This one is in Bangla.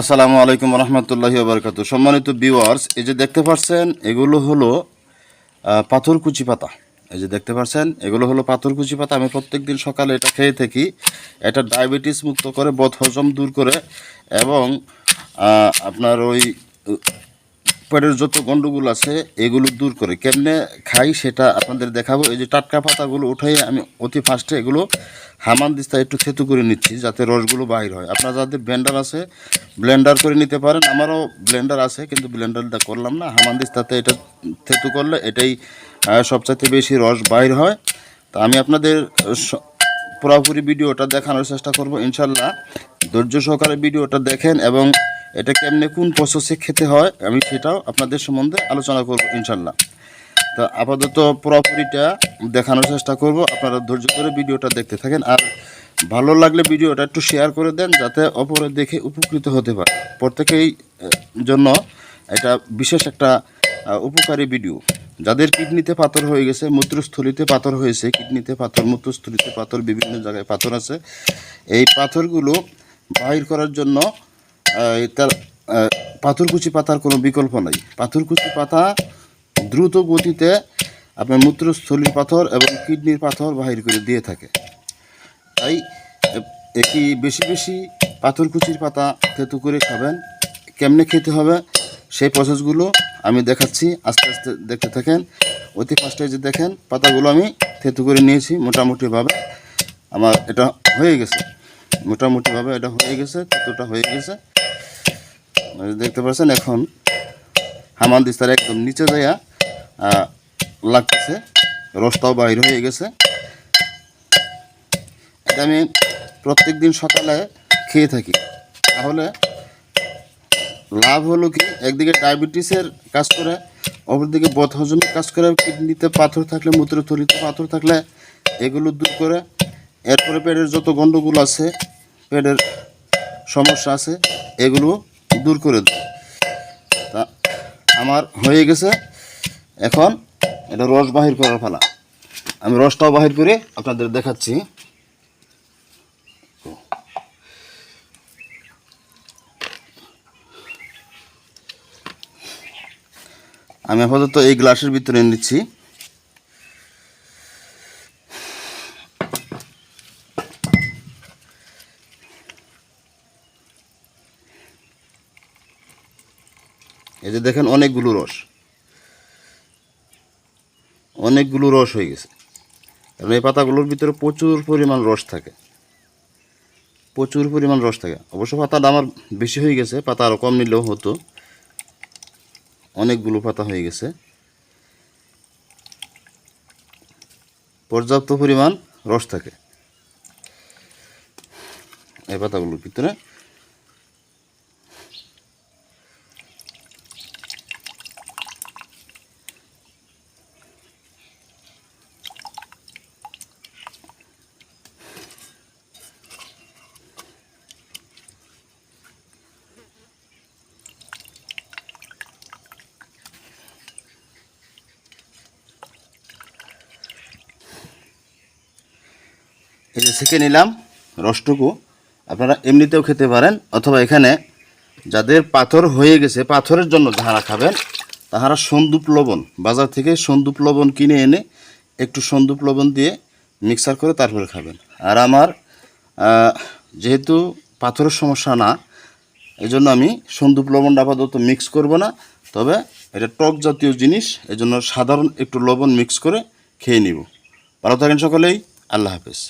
আসসালামু আলাইকুম রহমতুল্লাহি বারকাত সম্মানিত ভিওয়ার্স এই যে দেখতে পাচ্ছেন এগুলো হলো পাথর পাথরকুচি পাতা। এই যে দেখতে পাচ্ছেন এগুলো হলো পাথরকুচি পাতা। আমি প্রত্যেক দিন সকালে এটা খেয়ে থাকি। এটা ডায়াবেটিস মুক্ত করে বদ হজম দূর করে এবং আপনার ওই পেটের যত গন্ডগোল আছে, এগুলো দূর করে। কেমনে খাই সেটা আপনাদের দেখাবো। এই যে টাটকা পাতাগুলো উঠাই আমি অতি ফার্স্টে এগুলো হামান দিস্তা একটু থেতু করে নিচ্ছি, যাতে রসগুলো বাইর হয়। আপনার যাদের ব্লেন্ডার আছে, ব্লেন্ডার করে নিতে পারেন। আমারও ব্লেন্ডার আছে, কিন্তু ব্লেন্ডারটা করলাম না। হামান দিস্তাতে এটা থেতু করলে এটাই সবচাইতে বেশি রস বাইর হয়। তা আমি আপনাদের পুরোপুরি ভিডিওটা দেখানোর চেষ্টা করব। ইনশাল্লাহ ধৈর্য সহকারে ভিডিওটা দেখেন এবং এটা কেমনে কোন প্রসেসে খেতে হয়, আমি সেটাও আপনাদের সম্বন্ধে আলোচনা করব ইনশাল্লাহ তো আপাতত পুরোপুরিটা দেখানোর চেষ্টা করব, আপনারা ধৈর্য করে ভিডিওটা দেখতে থাকেন, আর ভালো লাগলে ভিডিওটা একটু শেয়ার করে দেন, যাতে অপরে দেখে উপকৃত হতে পারে। প্রত্যেকেই জন্য এটা বিশেষ একটা উপকারী ভিডিও যাদের কিডনিতে পাথর হয়ে গেছে, মূত্রস্থলিতে পাথর হয়েছে, কিডনিতে পাথর, মূত্রস্থলিতে পাথর, বিভিন্ন জায়গায় পাথর আছে, এই পাথরগুলো বাহির করার জন্য তার পাথরকুচি পাতার কোনো বিকল্প নাই। পাথরকুচি পাতা দ্রুত গতিতে আপনার মূত্রস্থলীর পাথর এবং কিডনির পাথর বাহির করে দিয়ে থাকে। তাই একটি বেশি বেশি পাথরকুচির পাতা থেতু করে খাবেন? কেমনে খেতে হবে? সেই প্রসেসগুলো আমি দেখাচ্ছি। আস্তে আস্তে দেখতে থাকেন। অতি ফার্স্টে যে দেখেন, পাতাগুলো আমি থেতু করে নিয়েছি মোটামুটিভাবে। আমার এটা হয়ে গেছে। মোটামুটিভাবে এটা হয়ে গেছে থেতুটা হয়ে গেছে। দেখতে পাচ্ছেন এখন হামান দিস্তার একদম নিচে যাইয়া লাগতেছে। রসটাও বাইর হয়ে গেছে। এটা আমি প্রত্যেক দিন সকালে খেয়ে থাকি। তাহলে লাভ হলো কি, একদিকে ডায়াবেটিসের কাজ করে, অপরদিকে বদহজমের কাজ করে, কিডনিতে পাথর থাকলে, মূত্রথলিতে পাথর থাকলে, এগুলো দূর করে, এরপরে পেটের যত গণ্ডগোল আছে, পেটের সমস্যা আছে, এগুলো দূর করে দেয় তা আমার হয়ে গেছে। এখন এটা রস বাহির করার ফেলা আমি রসটাও বাহির করে আপনাদের দেখাচ্ছি। আমি আপাতত এই গ্লাসের ভিতরে নিচ্ছি। এই যে দেখেন অনেকগুলো রস। অনেকগুলো রস হয়ে গেছে। কারণ এই পাতাগুলোর ভিতরে প্রচুর পরিমাণ রস থাকে। প্রচুর পরিমাণ রস থাকে। অবশ্য পাতাটা আমার বেশি হয়ে গেছে, পাতা আরও কম নিলেও হতো। অনেকগুলো পাতা হয়ে গেছে। পর্যাপ্ত পরিমাণ রস থাকে। এই পাতাগুলোর ভিতরে এই যে নিলাম রসটুকু, আপনারা এমনিতেও খেতে পারেন, অথবা এখানে যাদের পাথর হয়ে গেছে, পাথরের জন্য যাহারা খাবেন, তাহারা সন্দুপ লবণ, বাজার থেকে সন্দুপ লবণ কিনে এনে একটু সন্দুপ লবণ দিয়ে মিক্সার করে তারপরে খাবেন। আর আমার যেহেতু পাথরের সমস্যা না এই জন্য আমি সন্দুপ লবণটা আপাতত মিক্স করব না, তবে এটা টক জাতীয় জিনিস এই জন্য সাধারণ একটু লবণ মিক্স করে খেয়ে নিব। ভালো থাকেন সকলেই, আল্লাহ হাফেজ।